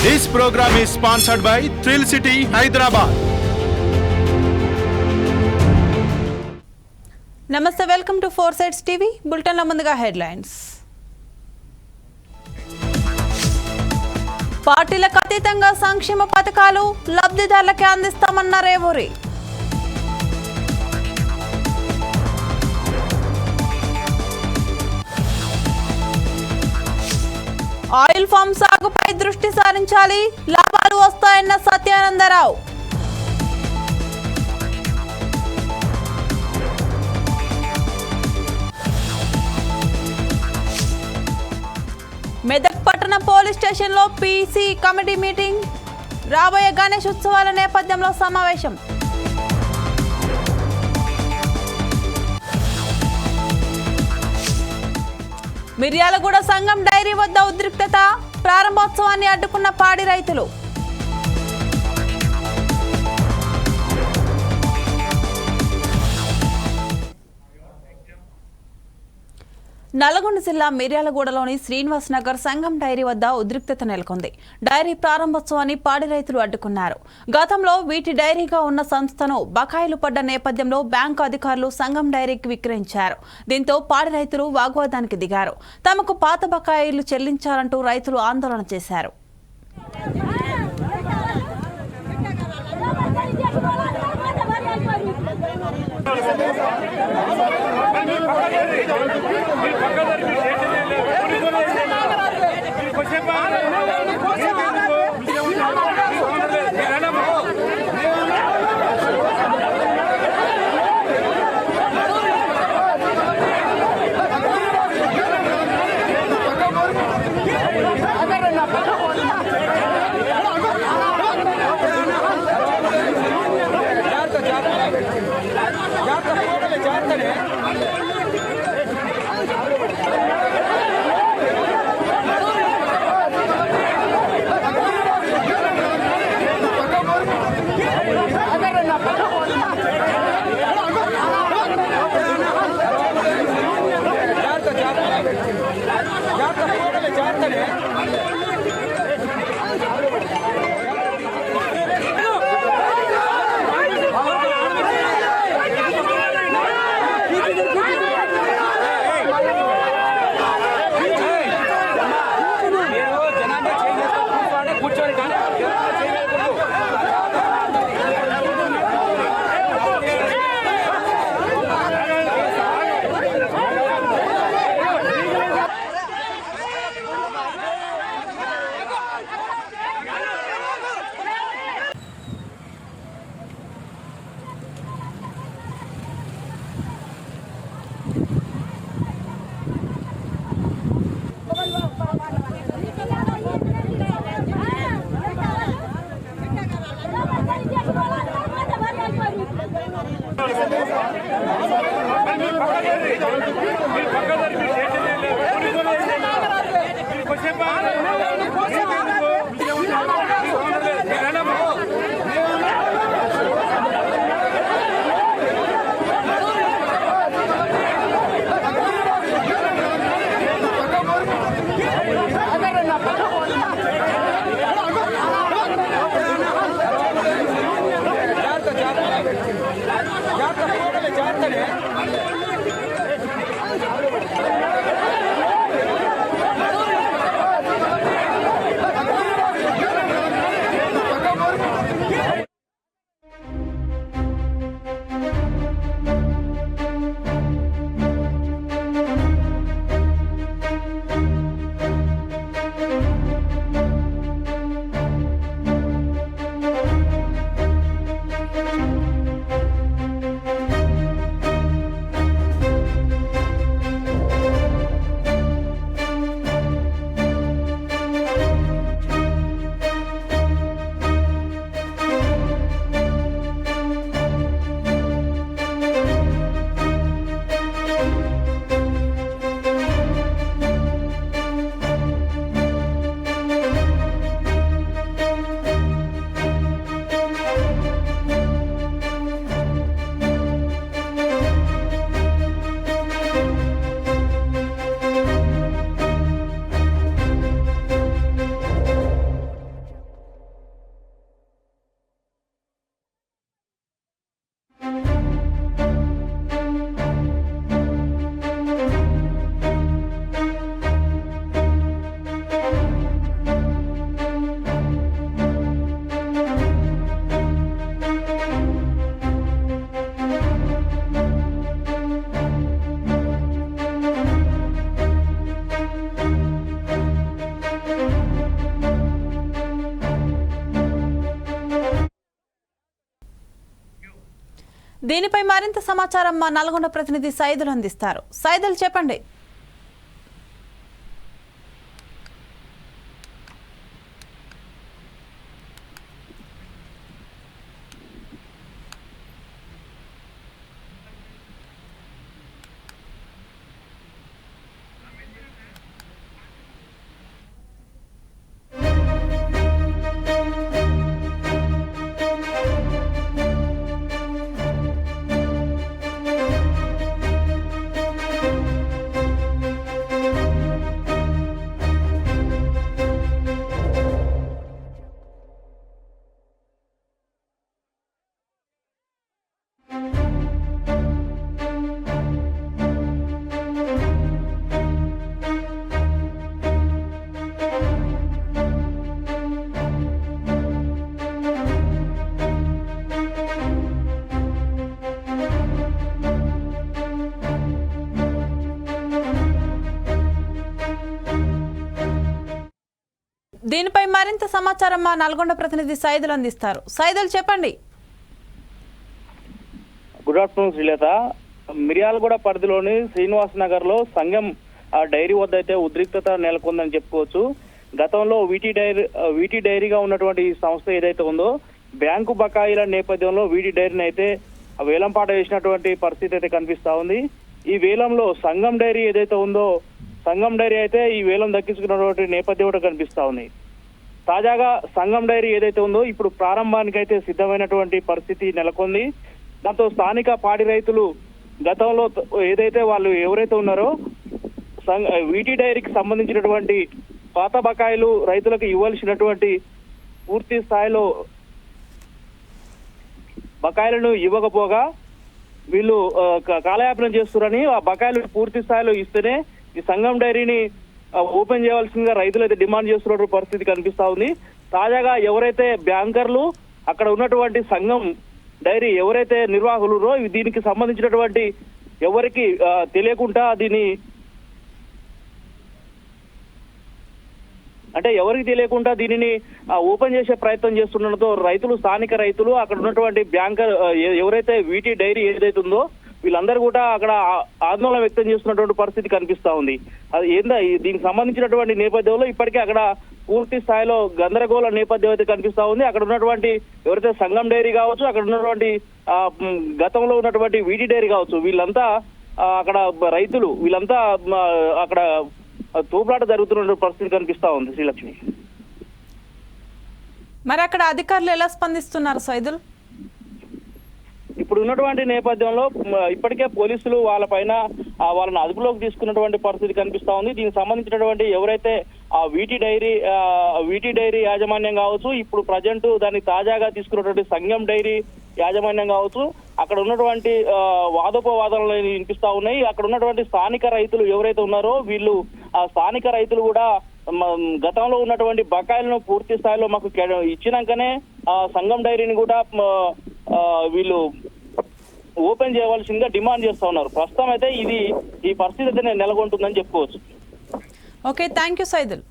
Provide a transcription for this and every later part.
This program is sponsored by thrill city Hyderabad నమస్తే welcome to four sides TV బులెటిన్ల ముందుగా headlines పార్టీలకు అతీతంగా సంక్షేమ పథకాలు లబ్ధిదారులకే అందిస్తామన్న రేవూరి ఆయిల్ ఫామ్ సాగుపై దృష్టి సారించాలి. లాభాలు వస్తాయన్న సత్యానందరావు. మెదక్ పట్టణ పోలీస్ స్టేషన్లో పీసీ కమిటీ మీటింగ్. రాబోయే గణేష్ ఉత్సవాల నేపథ్యంలో సమావేశం. మిర్యాలగూడ సంఘం డైరీ వద్ద ఉద్రిక్తత. ప్రారంభోత్సవాన్ని అడ్డుకున్న పాడి రైతులు నల్గొండ జిల్లా మిర్యాలగూడలోని శ్రీనివాస్ నగర్ సంఘం డైరీ వద్ద ఉద్రిక్తత నెలకొంది. డైరీ ప్రారంభోత్సవాన్ని పాడి రైతులు అడ్డుకున్నారు. గతంలో వీటి డైరీగా ఉన్న సంస్థను బకాయిలు పడ్డ నేపథ్యంలో బ్యాంకు అధికారులు సంఘం డైరీకి విక్రయించారు. దీంతో పాడి రైతులు వాగ్వాదానికి దిగారు. తమకు పాత బకాయిలు చెల్లించాలంటూ రైతులు ఆందోళన చేశారు. ಜಾತ್ರೆ ಜಾತ್ರೆ దీనిపై మరింత సమాచారం మా నల్గొండ ప్రతినిధి సైదులు అందిస్తారు. సైదులు చెప్పండి. దీనిపై మరింత సమాచారం మా నల్గొండ ప్రతినిధి సైదులు అందిస్తారు. సైదులు చెప్పండి. Good afternoon Srilatha. మిర్యాలగూడ పరిధిలోని శ్రీనివాస్ నగర్లో సంఘం ఆ, డైరీ వద్ద అయితే ఉద్రిక్తత నెలకొందని చెప్పుకోవచ్చు. గతంలో వీటీ డైరీ వీటి వీటీ డైరీగా ఉన్నటువంటి ఈ సంస్థ ఏదైతే ఉందో బ్యాంకు బకాయిల నేపథ్యంలో వీటి డైరీని అయితే వేలంపాట వేసినటువంటి పరిస్థితి అయితే కనిపిస్తా ఉంది. ఈ వేలంలో సంఘం డైరీ ఏదైతే ఉందో సంఘం డైరీ అయితే ఈ వేలం దక్కించుకున్నటువంటి నేపథ్యం కూడా కనిపిస్తా ఉంది. తాజాగా సంఘం డైరీ ఏదైతే ఉందో ఇప్పుడు ప్రారంభానికి అయితే సిద్ధమైనటువంటి పరిస్థితి నెలకొంది. దాంతో స్థానిక పాడి రైతులు గతంలో ఏదైతే వాళ్ళు ఎవరైతే ఉన్నారో సంఘ వీటి డైరీకి సంబంధించినటువంటి పాత బకాయిలు రైతులకు ఇవ్వాల్సినటువంటి పూర్తి స్థాయిలో బకాయిలను ఇవ్వకపోగా వీళ్ళు క- కాలయాపన చేస్తున్నారని ఆ బకాయిలు పూర్తి స్థాయిలో ఇస్తేనే ఈ సంఘం డైరీని ఓపెన్ చేయవలసిందిగా రైతులు అయితే డిమాండ్ చేస్తున్న పరిస్థితి కనిపిస్తా ఉంది. తాజాగా ఎవరైతే బ్యాంకర్లు అక్కడ ఉన్నటువంటి సంఘం డైరీ ఎవరైతే నిర్వాహకులురో దీనికి సంబంధించినటువంటి ఎవరికి తెలియకుండా దీన్ని అంటే ఎవరికి తెలియకుండా దీనిని ఓపెన్ చేసే ప్రయత్నం చేస్తుండడంతో రైతులు స్థానిక రైతులు అక్కడ ఉన్నటువంటి బ్యాంకర్ ఎవరైతే వీటి డైరీ ఏదైతుందో ఉందో వీళ్ళందరూ కూడా అక్కడ ఆందోళన వ్యక్తం చేస్తున్నటువంటి పరిస్థితి కనిపిస్తా ఉంది. అది ఏందా దీనికి సంబంధించినటువంటి నేపథ్యంలో ఇప్పటికే అక్కడ పూర్తి స్థాయిలో గందరగోళ నేపథ్యం అయితే కనిపిస్తా ఉంది. అక్కడ ఉన్నటువంటి ఎవరైతే సంఘం డైరీ కావచ్చు అక్కడ ఉన్నటువంటి ఆ, గతంలో ఉన్నటువంటి వీటి డైరీ కావచ్చు వీళ్ళంతా అక్కడ రైతులు వీళ్ళంతా అక్కడ తూపులాట జరుగుతున్న పరిస్థితి కనిపిస్తా ఉంది శ్రీలక్ష్మి. మరి అక్కడ అధికారులు ఎలా స్పందిస్తున్నారు సైదులు? ఇప్పుడు ఉన్నటువంటి నేపథ్యంలో ఇప్పటికే పోలీసులు వాళ్ళపైన పైన వాళ్ళని అదుపులోకి తీసుకున్నటువంటి పరిస్థితి కనిపిస్తా ఉంది. దీనికి సంబంధించినటువంటి ఎవరైతే ఆ వీటి డైరీ వీటి డైరీ యాజమాన్యం కావచ్చు ఇప్పుడు ప్రజెంట్ దాన్ని తాజాగా తీసుకున్నటువంటి సంఘం డైరీ యాజమాన్యం కావచ్చు అక్కడ ఉన్నటువంటి వాదోపవాదాలు వినిపిస్తా ఉన్నాయి. అక్కడ ఉన్నటువంటి స్థానిక రైతులు ఎవరైతే ఉన్నారో వీళ్ళు ఆ స్థానిక రైతులు కూడా గతంలో ఉన్నటువంటి బకాయిలను పూర్తి స్థాయిలో మాకు ఇచ్చినాకనే ఆ సంఘం డైరీని కూడా వీళ్ళు ఓపెన్ చేయవలసిందిగా డిమాండ్ చేస్తా ఉన్నారు. ప్రస్తుతం అయితే ఇది ఈ పరిస్థితి అయితే నెలకొంటుందని చెప్పుకోవచ్చు. Okay thank you Saidul.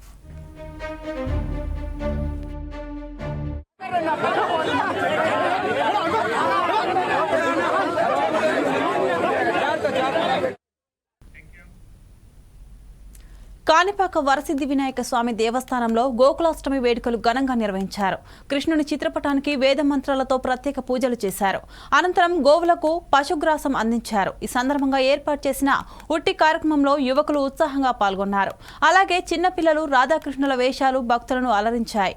Kanipaka Varasiddhi Vinayaka Swamy దేవస్థానంలో గోకులాష్టమి వేడుకలు ఘనంగా నిర్వహించారు. కృష్ణుని చిత్రపటానికి వేద మంత్రాలతో ప్రత్యేక పూజలు చేశారు. అనంతరం గోవులకు పశుగ్రాసం అందించారు. ఈ సందర్భంగా ఏర్పాటు చేసిన ఉట్టి కార్యక్రమంలో యువకులు ఉత్సాహంగా పాల్గొన్నారు. అలాగే చిన్నపిల్లలు రాధాకృష్ణుల వేషాలు భక్తులను అలరించాయి.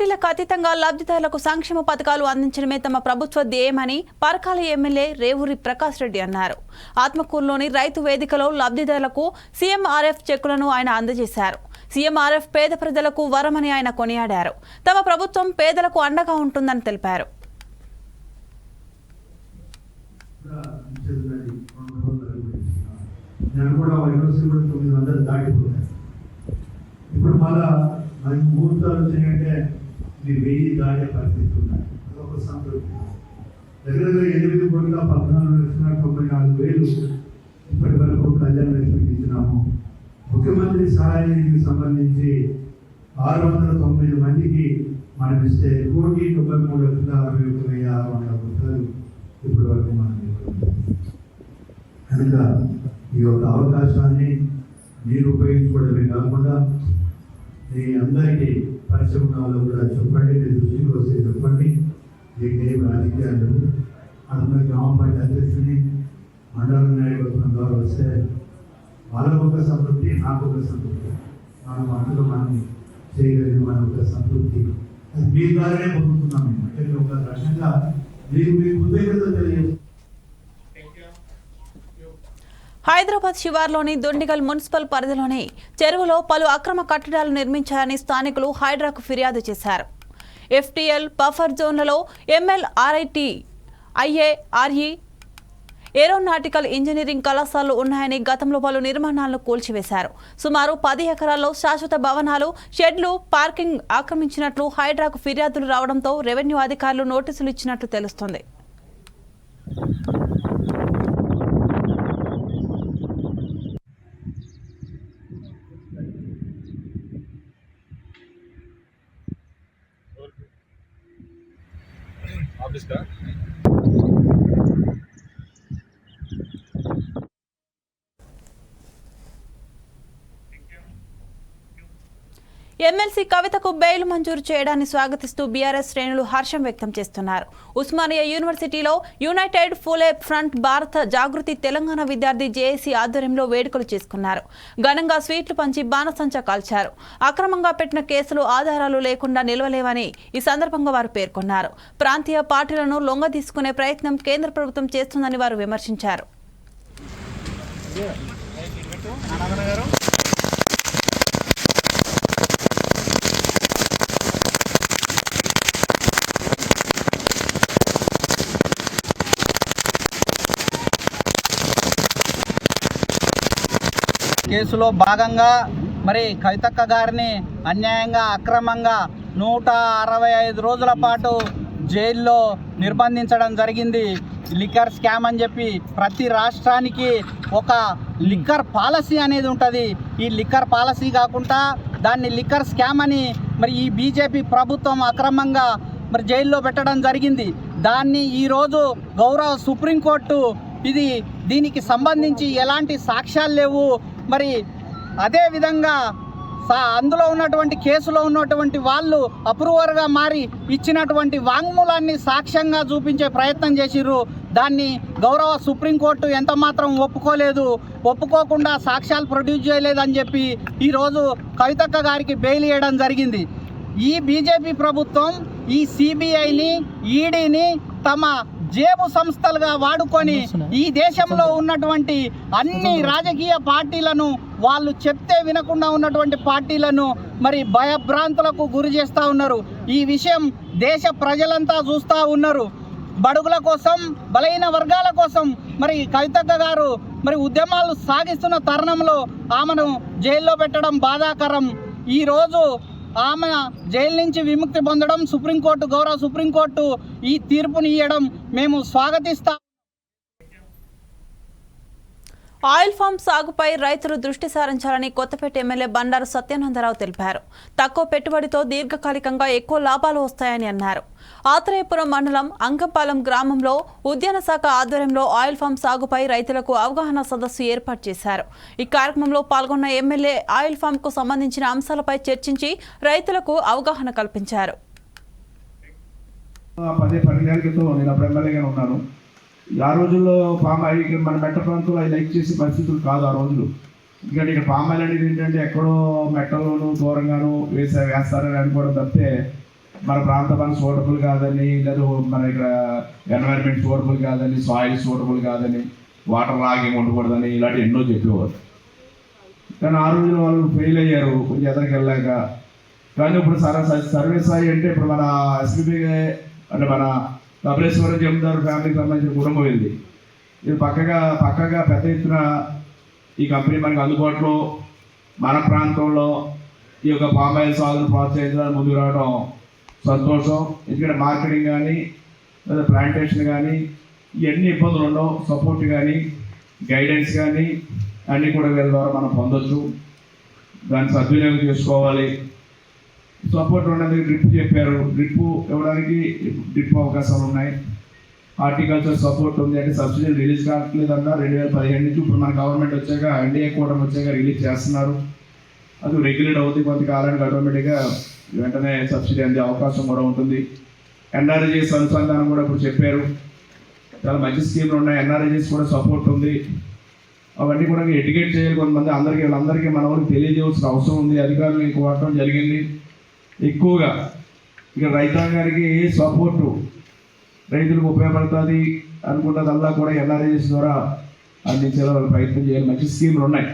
పార్టీలకు అతీతంగా లబ్ధిదారులకు సంక్షేమ పథకాలు అందించడమే తమ ప్రభుత్వ ధ్యేయమని పరకాల ఎమ్మెల్యే రేవూరి ప్రకాష్ రెడ్డి అన్నారు. ఆత్మకూరులోని రైతు వేదికలో లబ్ధిదారులకు సీఎంఆర్ఎఫ్ చెక్కులను ఆయన అందజేశారు. సీఎంఆర్ఎఫ్ పేద ప్రజలకు వరమని ఆయన కొనియాడారు. తమ ప్రభుత్వం పేదలకు అండగా ఉంటుందని తెలిపారు. ఇప్పుడు మళ్ళా మనకి ముహూర్తాలు వచ్చినాయంటే ఇది వెయ్యి దాటే పరిస్థితి ఉన్నాయి అదొక సంతృప్తి. దగ్గర దగ్గర ఎనిమిది కోట్ల పద్నాలుగు లక్షల తొంభై నాలుగు వేలు ఇప్పటి వరకు కళ్యాణ లక్ష్మికి ఇచ్చినాము. ముఖ్యమంత్రి సహాయ నిధికి సంబంధించి ఆరు వందల తొమ్మిది మందికి మనం ఇస్తే కోటి తొంభై మూడు లక్షల అరవై ఒక వెయ్యి ఆరు వందల రూపాయలు ఇప్పటి వరకు మనం కనుక ఈ యొక్క అవకాశాన్ని మీరు ఉపయోగించుకోవడమే కాకుండా మీ అందరికీ పరిశ్రమలో కూడా చెప్పండి మీ దృష్టికి వస్తే చెప్పండి దీనికి రాజకీయాలు లేవు. గ్రామ పంచాయతీ అధ్యక్షుని మండల నాయకత్వం ద్వారా వస్తే వాళ్ళకు ఒక సంతృప్తి నాకు ఒక సంతృప్తి మనం అందులో మనం చేయగలిగిన మన ఒక సంతృప్తి అది మీ ద్వారానే పొందుతున్నాం మేము. అంటే ఒక రకంగా మీకు మీ కృతజ్ఞత తెలియజేస్తాం హైదరాబాద్ శివార్లోని దొండిగల్ మున్సిపల్ పరిధిలోని చెరువులో పలు అక్రమ కట్టడాలు నిర్మించారని స్థానికులు హైడ్రాకు ఫిర్యాదు చేశారు. ఎఫ్టీఎల్ బఫర్ జోన్లలో ఎంఎల్ఆర్ఐటి ఐఏఆర్ఈ ఏరోనాటికల్ ఇంజనీరింగ్ కళాశాలలు ఉన్నాయని గతంలో పలు నిర్మాణాలను కూల్చివేశారు. సుమారు పది ఎకరాల్లో శాశ్వత భవనాలు షెడ్లు పార్కింగ్ ఆక్రమించినట్లు హైడ్రాకు ఫిర్యాదులు రావడంతో రెవెన్యూ అధికారులు నోటీసులు ఇచ్చినట్లు తెలుస్తోంది. ऑफिस का ఎమ్మెల్సీ కవితకు బెయిల్ మంజూరు చేయడాన్ని స్వాగతిస్తూ బీఆర్ఎస్ శ్రేణులు హర్షం వ్యక్తం చేస్తున్నారు. ఉస్మానియా యూనివర్సిటీలో యునైటెడ్ ఫులే ఫ్రంట్ భారత జాగృతి తెలంగాణ విద్యార్థి జేఏసీ ఆధ్వర్యంలో వేడుకలు చేసుకున్నారు. ఘనంగా స్వీట్లు పంచి బాణసంచా కాల్చారు. అక్రమంగా పెట్టిన కేసులు ఆధారాలు లేకుండా నిలవలేవని ఈ సందర్భంగా వారు పేర్కొన్నారు. ప్రాంతీయ పార్టీలను లొంగ తీసుకునే ప్రయత్నం కేంద్ర ప్రభుత్వం చేస్తుందని వారు విమర్శించారు. కేసులో భాగంగా మరి కవితక్క గారిని అన్యాయంగా అక్రమంగా నూట అరవై ఐదు రోజుల పాటు జైల్లో నిర్బంధించడం జరిగింది. లిక్కర్ స్కామ్ అని చెప్పి ప్రతి రాష్ట్రానికి ఒక లిక్కర్ పాలసీ అనేది ఉంటుంది. ఈ లిక్కర్ పాలసీ కాకుండా దాన్ని లిక్కర్ స్కామ్ అని మరి ఈ బీజేపీ ప్రభుత్వం అక్రమంగా మరి జైల్లో పెట్టడం జరిగింది. దాన్ని ఈరోజు గౌరవ సుప్రీంకోర్టు ఇది దీనికి సంబంధించి ఎలాంటి సాక్ష్యాలు లేవు. మరి అదేవిధంగా సా- అందులో ఉన్నటువంటి కేసులో ఉన్నటువంటి వాళ్ళు అప్రూవర్గా మారి ఇచ్చినటువంటి వాంగ్మూలాన్ని సాక్ష్యంగా చూపించే ప్రయత్నం చేసిర్రు. దాన్ని గౌరవ సుప్రీంకోర్టు ఎంత మాత్రం ఒప్పుకోలేదు. ఒప్పుకోకుండా సాక్ష్యాలు ప్రొడ్యూస్ చేయలేదని చెప్పి ఈరోజు కవితక్క గారికి బెయిల్ ఇవ్వడం జరిగింది. ఈ బీజేపీ ప్రభుత్వం ఈ సిబిఐని ఈడీని తమ జేబు సంస్థలుగా వాడుకొని ఈ దేశంలో ఉన్నటువంటి అన్ని రాజకీయ పార్టీలను వాళ్ళు చెప్తే వినకుండా ఉన్నటువంటి పార్టీలను మరి భయభ్రాంతులకు గురి చేస్తూ ఉన్నారు. ఈ విషయం దేశ ప్రజలంతా చూస్తూ ఉన్నారు. బడుగుల కోసం బలహీన వర్గాల కోసం మరి కవితక్క గారు మరి ఉద్యమాలు సాగిస్తున్న తరుణంలో ఆమెను జైల్లో పెట్టడం బాధాకరం. ఈరోజు ఆమె జైలు నుంచి విముక్తి పొందడం సుప్రీంకోర్టు గౌరవ సుప్రీంకోర్టు ఈ తీర్పుని ఇవ్వడం మేము స్వాగతిస్తాం ఆయిల్ ఫామ్ సాగుపై రైతులు దృష్టి సారించాలని కొత్తపేట ఎమ్మెల్యే బండారు సత్యానందరావు తెలిపారు. తక్కువ పెట్టుబడితో దీర్ఘకాలికంగా ఎక్కువ లాభాలు వస్తాయని అన్నారు. ఆత్రేయపురం మండలం అంగపాలెం గ్రామంలో ఉద్యాన శాఖ ఆధ్వర్యంలో ఆయిల్ ఫామ్ సాగుపై రైతులకు అవగాహన సదస్సు ఏర్పాటు చేశారు. ఈ కార్యక్రమంలో పాల్గొన్న ఎమ్మెల్యే ఆయిల్ ఫామ్కు సంబంధించిన అంశాలపై చర్చించి రైతులకు అవగాహన కల్పించారు. నేను అప్పుడు ఎమ్మెల్యేగా ఉన్నాను. ఆ రోజుల్లో పామ్ ఆయిల్ మన మెట్ట ప్రాంతంలో అవి లైక్ చేసే పరిస్థితులు కాదు ఆ రోజులు. ఎందుకంటే ఇక్కడ పామ్ ఆయిల్ అనేది ఏంటంటే ఎక్కడో మెట్టలోను దూరంగాను వేసే వేస్తారని అనుకోవడం తప్పితే మన ప్రాంతం మన సూటబుల్ కాదని లేదా మన ఇక్కడ ఎన్వైరన్మెంట్ సూటబుల్ కాదని సాయిల్ సూటబుల్ కాదని వాటర్ లాగింగ్ ఉండకూడదని ఇలాంటి ఎన్నో చెప్పేవారు. కానీ ఆ రోజున వాళ్ళు ఫెయిల్ అయ్యారు కొంచెం ఎదరికి వెళ్ళాక. కానీ ఇప్పుడు సర సర్వీస్ సాయి అంటే ఇప్పుడు మన ఎస్బీబీ అంటే మన కపిలేశ్వర జమీందారు ఫ్యామిలీకి సంబంధించిన కుటుంబం ఇది. ఇది పక్కగా పక్కగా పెద్ద ఎత్తున ఈ కంపెనీ మనకు అందుబాటులో మన ప్రాంతంలో ఈ యొక్క పామ్ ఆయిల్ సాగును ప్రోత్సహించడానికి ముందుకు రావడం సంతోషం. ఎందుకంటే మార్కెటింగ్ కానీ లేదా ప్లాంటేషన్ కానీ ఇవన్నీ ఇబ్బందులు ఉండవు. సపోర్ట్ కానీ గైడెన్స్ కానీ అన్నీ కూడా వీళ్ళ ద్వారా మనం పొందొచ్చు. దాన్ని సద్వినియోగం చేసుకోవాలి. సపోర్ట్ ఉన్నది డ్రిప్ చెప్పారు. డ్రిప్ ఇవ్వడానికి డ్రిప్ అవకాశాలు ఉన్నాయి. హార్టికల్చర్ సపోర్ట్ ఉంది. అంటే సబ్సిడీ రిలీజ్ కావట్లేదన్నా రెండు వేల పదిహేను నుంచి ఇప్పుడు మన గవర్నమెంట్ వచ్చాక ఎన్డీఏ కూటమి వచ్చాక రిలీజ్ చేస్తున్నారు. అది రెగ్యులేట్ అవుతుంది కొంతకాలానికి ఆటోమేటిక్గా వెంటనే సబ్సిడీ అందే అవకాశం కూడా ఉంటుంది. ఎన్ఆర్జీఎస్ అనుసంధానం కూడా ఇప్పుడు చెప్పారు. చాలా మంచి స్కీమ్లు ఉన్నాయి. ఎన్ఆర్జీఎస్ కూడా సపోర్ట్ ఉంది. అవన్నీ కూడా ఎడ్యుకేట్ చేయాలి కొంతమంది. అందరికీ వీళ్ళందరికీ మన వాళ్ళకి తెలియజేయాల్సిన అవసరం ఉంది. అధికారులు ఇంక జరిగింది. ఎక్కువగా ఇక రైతాంగానికి సపోర్టు. రైతులకు ఉపయోగపడుతుంది అనుకున్నదల్లా కూడా ఎన్ఆర్ఎస్ ద్వారా అందించేలా వాళ్ళు ప్రయత్నం చేయాలి. మంచి స్కీములు ఉన్నాయి.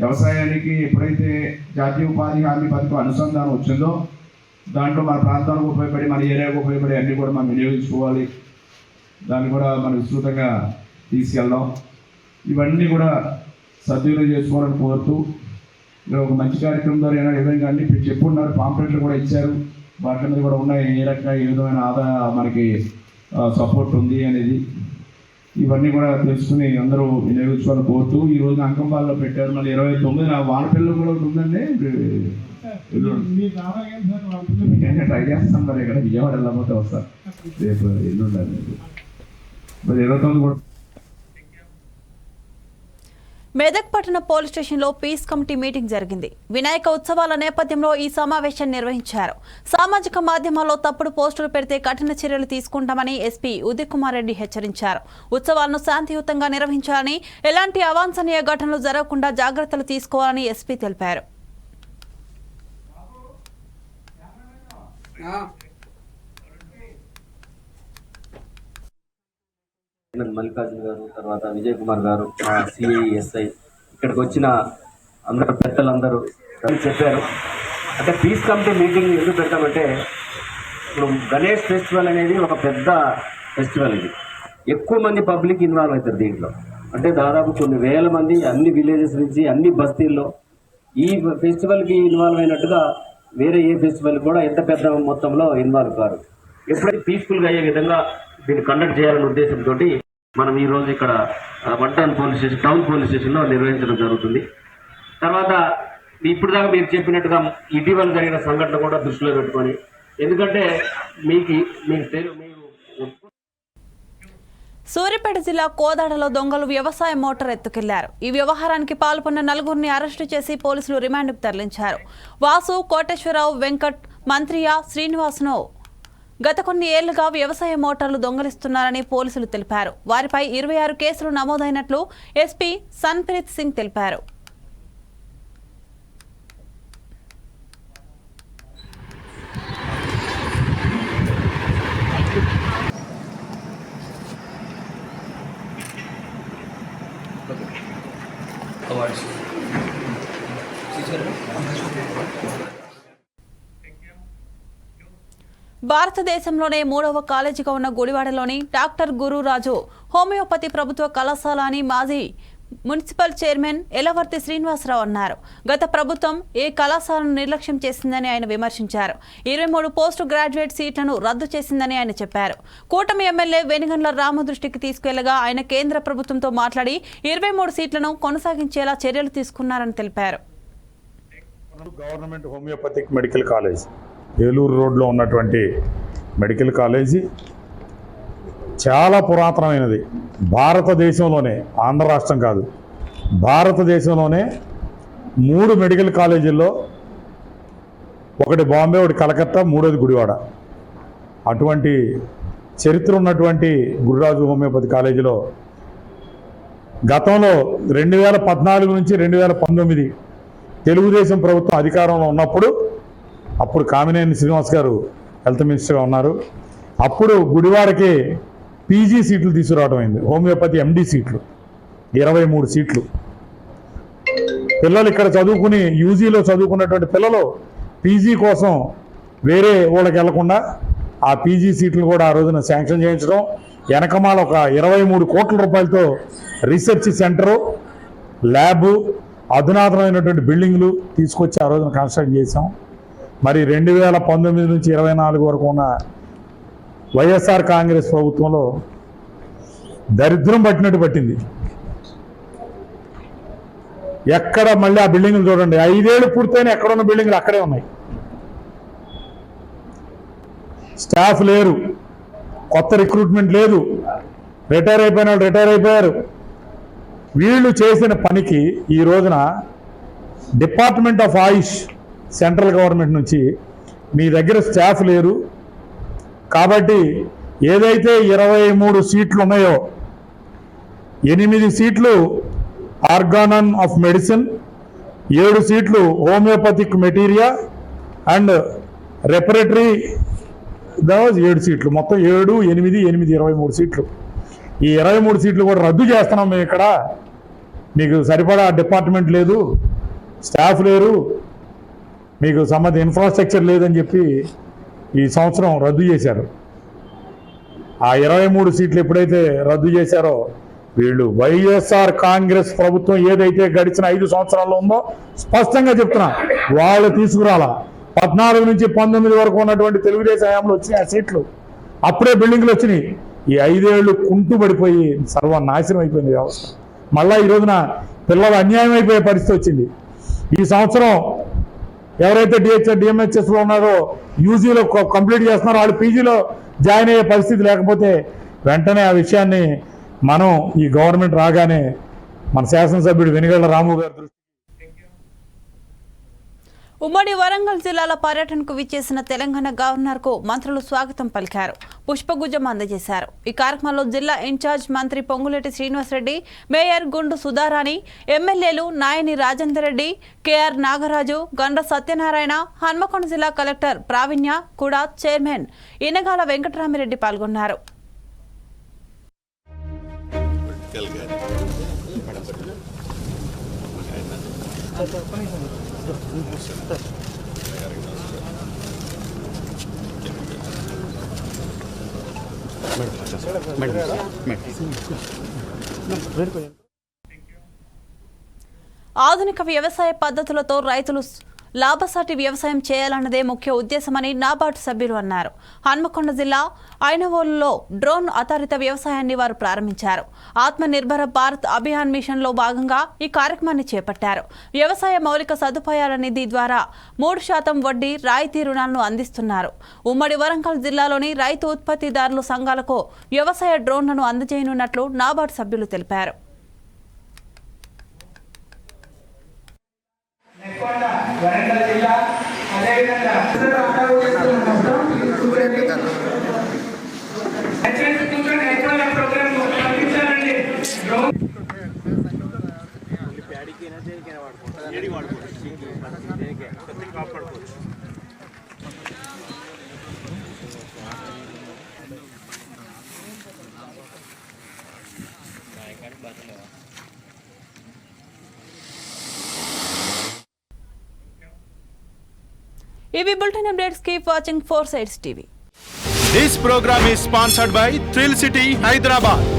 వ్యవసాయానికి ఎప్పుడైతే జాతీయ ఉపాధి హామీ పథకం అనుసంధానం వచ్చిందో దాంట్లో మన ప్రాంతానికి ఉపయోగపడి మన ఏరియాకు ఉపయోగపడి అన్నీ కూడా మనం వినియోగించుకోవాలి. దాన్ని కూడా మనం విస్తృతంగా తీసుకెళ్దాం. ఇవన్నీ కూడా సద్వినియోగం చేసుకోవాలని కోరుతూ ఒక మంచి కార్యక్రమం ద్వారా ఏమైనా విధంగా అన్ని చెప్పున్నారు పాంప్లెట్లు కూడా ఇచ్చారు. వాటి మీద కూడా ఉన్నాయి. ఏ రకంగా ఏ విధమైన ఆదా మనకి సపోర్ట్ ఉంది అనేది. ఇవన్నీ కూడా తెలుసుకుని అందరూ వినియోగించుకోవాలని కోరుతూ ఈ రోజున అంకంబాల్లో పెట్టారు. మళ్ళీ ఇరవై తొమ్మిది నా వానపిల్ల కూడా ఒకటి ఉందండి ట్రై చేస్తాం మరి ఇక్కడ విజయవాడ వెళ్ళకపోతే వస్తా. రేపు ఎల్లుండాలి మరి ఇరవై తొమ్మిది కూడా మెదక్ పట్టణ పోలీస్ స్టేషన్లో పీస్ కమిటీ మీటింగ్ జరిగింది. వినాయక ఉత్సవాల నేపథ్యంలో ఈ సమావేశం నిర్వహించారు. సామాజిక మాధ్యమాల్లో తప్పుడు పోస్టులు పెడితే కఠిన చర్యలు తీసుకుంటామని ఎస్పీ ఉదయకుమార్ కుమార్ రెడ్డి హెచ్చరించారు. ఉత్సవాలను శాంతియుతంగా నిర్వహించాలని ఎలాంటి అవాంఛనీయ ఘటనలు జరగకుండా జాగ్రత్తలు తీసుకోవాలని ఎస్పీ తెలిపారు. మల్లికార్జున గారు తర్వాత విజయ్ కుమార్ గారు మా సిఐఎస్ఐ ఇక్కడికి వచ్చిన అందరు పెద్దలందరూ చెప్పారు. అంటే పీస్ కమిటీ మీటింగ్ ఎందుకు పెడతామంటే ఇప్పుడు గణేష్ ఫెస్టివల్ అనేది ఒక పెద్ద ఫెస్టివల్ ఇది. ఎక్కువ మంది పబ్లిక్ ఇన్వాల్వ్ అవుతారు దీంట్లో. అంటే దాదాపు కొన్ని వేల మంది అన్ని విలేజెస్ నుంచి అన్ని బస్తీల్లో ఈ ఫెస్టివల్కి ఇన్వాల్వ్ అయినట్టుగా వేరే ఏ ఫెస్టివల్ కూడా ఎంత పెద్ద మొత్తంలో ఇన్వాల్వ్ కారు ఎప్పుడైతే పీస్ఫుల్గా అయ్యే విధంగా దీన్ని కండక్ట్ చేయాలనే ఉద్దేశంతో మనం ఈ రోజు ఇక్కడ one town police station town police స్టేషన్లో నిర్వహించడం జరుగుతుంది. తర్వాత ఇప్పుడు దాకా మీరు చెప్పినట్టుగా ఇటీవల జరిగిన సంఘటన కూడా దృష్టిలో పెట్టుకొని ఎందుకంటే మీకు మీకు తెలు సూర్యాపేట జిల్లా కోదాడలో దొంగలు వ్యవసాయ మోటార్ ఎత్తుకెళ్ళారు. ఈ వ్యవహారానికి పాల్గొన్న నలుగురిని అరెస్టు చేసి పోలీసులు రిమాండ్కు తరలించారు. వాసు కోటేశ్వరరావు వెంకట్ మంత్రియా శ్రీనివాసను గత కొన్ని ఏళ్ళుగా వ్యవసాయ మోటార్లు దొంగలిస్తున్నారని పోలీసులు తెలిపారు. వారిపై ఇరవై ఆరు కేసులు నమోదైనట్లు ఎస్పీ సన్ప్రీత్ సింగ్ తెలిపారు. భారతదేశంలోనే మూడవ కాలేజీగా ఉన్న గుడివాడలోని డాక్టర్ గురురాజు హోమియోపతి ప్రభుత్వ కళాశాల అని మాజీ మున్సిపల్ చైర్మన్ ఎలవర్తి శ్రీనివాసరావు అన్నారు. గత ప్రభుత్వం ఏ కళాశాలను నిర్లక్ష్యం చేసిందని ఆయన విమర్శించారు. ఇరవై మూడు పోస్ట్ గ్రాడ్యుయేట్ సీట్లను రద్దు చేసిందని ఆయన చెప్పారు. కూటమి ఎమ్మెల్యే వెనుగండ్ల రామ దృష్టికి తీసుకెళ్ళగా ఆయన కేంద్ర ప్రభుత్వంతో మాట్లాడి ఇరవై మూడు సీట్లను కొనసాగించేలా చర్యలు తీసుకున్నారని తెలిపారు. Government homeopathic medical college. Eluru రోడ్లో ఉన్నటువంటి మెడికల్ కాలేజీ చాలా పురాతనమైనది. భారతదేశంలోనే ఆంధ్ర రాష్ట్రం కాదు భారతదేశంలోనే మూడు మెడికల్ కాలేజీల్లో ఒకటి బాంబే ఒకటి కలకత్తా మూడోది గుడివాడ. అటువంటి చరిత్ర ఉన్నటువంటి గురురాజు హోమియోపతి కాలేజీలో గతంలో రెండు వేల పద్నాలుగు నుంచి రెండు వేల పంతొమ్మిది తెలుగుదేశం ప్రభుత్వం అధికారంలో ఉన్నప్పుడు అప్పుడు కామినేని శ్రీనివాస్ గారు హెల్త్ మినిస్టర్గా ఉన్నారు. అప్పుడు గుడివాడకి పీజీ సీట్లు తీసుకురావడం అయింది. హోమియోపతి ఎండి సీట్లు. ఇరవై మూడు సీట్లు. పిల్లలు ఇక్కడ చదువుకుని యూజీలో చదువుకున్నటువంటి పిల్లలు పీజీ కోసం వేరే ఊళ్ళకి వెళ్ళకుండా ఆ పీజీ సీట్లు కూడా ఆ రోజున శాంక్షన్ చేయించడం వెనకమాల ఒక ఇరవై మూడు కోట్ల రూపాయలతో రీసెర్చ్ సెంటరు ల్యాబు అధునాతనమైనటువంటి బిల్డింగ్లు తీసుకొచ్చి ఆ రోజున కన్స్ట్రక్ట్ చేసాం మరి రెండు వేల పంతొమ్మిది నుంచి ఇరవై నాలుగు వరకు ఉన్న వైఎస్ఆర్ కాంగ్రెస్ ప్రభుత్వంలో దరిద్రం పట్టినట్టు పట్టింది. ఎక్కడ మళ్ళీ ఆ బిల్డింగ్లు చూడండి. ఐదేళ్ళు పూర్తయిన ఎక్కడున్న బిల్డింగ్లు అక్కడే ఉన్నాయి. స్టాఫ్ లేరు. కొత్త రిక్రూట్మెంట్ లేదు. రిటైర్ అయిపోయిన వాళ్ళు రిటైర్ అయిపోయారు. వీళ్ళు చేసిన పనికి ఈ రోజున department of AYUSH central government నుంచి మీ దగ్గర స్టాఫ్ లేరు. కాబట్టి ఏదైతే ఇరవై మూడు సీట్లు ఉన్నాయో ఎనిమిది సీట్లు ఆర్గానన్ ఆఫ్ మెడిసిన్ ఏడు సీట్లు హోమియోపతిక్ మెటీరియా అండ్ రెపరేటరీ దాజ్ ఏడు సీట్లు. మొత్తం ఏడు ఎనిమిది ఎనిమిది ఇరవై మూడు సీట్లు. ఈ ఇరవై మూడు సీట్లు కూడా రద్దు చేస్తున్నాం మేము ఇక్కడ. మీకు సరిపడా డిపార్ట్మెంట్ లేదు. స్టాఫ్ లేరు. మీకు సంబంధ ఇన్ఫ్రాస్ట్రక్చర్ లేదని చెప్పి ఈ సంవత్సరం రద్దు చేశారు. ఆ ఇరవై మూడు సీట్లు ఎప్పుడైతే రద్దు చేశారో వీళ్ళు వైఎస్ఆర్ కాంగ్రెస్ ప్రభుత్వం ఏదైతే గడిచిన ఐదు సంవత్సరాల్లో ఉందో స్పష్టంగా చెప్తున్నా వాళ్ళు తీసుకురాలా. పద్నాలుగు నుంచి పంతొమ్మిది వరకు ఉన్నటువంటి తెలుగుదేశం హయాంలో వచ్చినాయి ఆ సీట్లు. అప్పుడే బిల్డింగ్లు వచ్చినాయి. ఈ ఐదేళ్ళు కుంటు పడిపోయి సర్వనాశనం అయిపోయింది వ్యవస్థ. మళ్ళా ఈ రోజున పిల్లలు అన్యాయం అయిపోయే పరిస్థితి వచ్చింది. ఈ సంవత్సరం ఎవరైతే డిహెచ్ఎస్ డిఎంహెచ్ఎస్లో ఉన్నారో యూజీలో కంప్లీట్ చేస్తున్నారో వాళ్ళు పీజీలో జాయిన్ అయ్యే పరిస్థితి లేకపోతే వెంటనే ఆ విషయాన్ని మనం ఈ గవర్నమెంట్ రాగానే మన శాసనసభ్యుడు వెనుగళ్ళ రాము గారు ఉమ్మడి వరంగల్ జిల్లాల పర్యటనకు విచ్చేసిన తెలంగాణ గవర్నర్కు మంత్రులు స్వాగతం పలికారు. పుష్పగుజం అందజేశారు. ఈ కార్యక్రమంలో జిల్లా ఇన్ఛార్జ్ మంత్రి పొంగులేటి శ్రీనివాసరెడ్డి మేయర్ గుండు సుధారాణి ఎమ్మెల్యేలు నాయని రాజేందర్ రెడ్డి కెఆర్ నాగరాజు గండ్ర సత్యనారాయణ హన్మకొండ జిల్లా కలెక్టర్ ప్రావీణ్య కూడా చైర్మన్ ఇనగాల వెంకటరామిరెడ్డి పాల్గొన్నారు. ఆధునిక వ్యవసాయ పద్ధతులతో రైతులు లాభసాటి వ్యవసాయం చేయాలన్నదే ముఖ్య ఉద్దేశమని నాబార్డు సభ్యులు అన్నారు. హన్మకొండ జిల్లా ఐనవోలులో డ్రోన్ ఆధారిత వ్యవసాయాన్ని వారు ప్రారంభించారు. ఆత్మ నిర్భర భారత్ అభియాన్ మిషన్లో భాగంగా ఈ కార్యక్రమాన్ని చేపట్టారు. వ్యవసాయ మౌలిక సదుపాయాల నిధి ద్వారా మూడు శాతం వడ్డీ రాయితీ రుణాలను అందిస్తున్నారు. ఉమ్మడి వరంగల్ జిల్లాలోని రైతు ఉత్పత్తిదారుల సంఘాలకు వ్యవసాయ డ్రోన్లను అందజేయనున్నట్లు నాబార్డు సభ్యులు తెలిపారు. टीवी, बुलेटिन अपडेट्स की watching four sides TV this program is sponsored by thrill city Hyderabad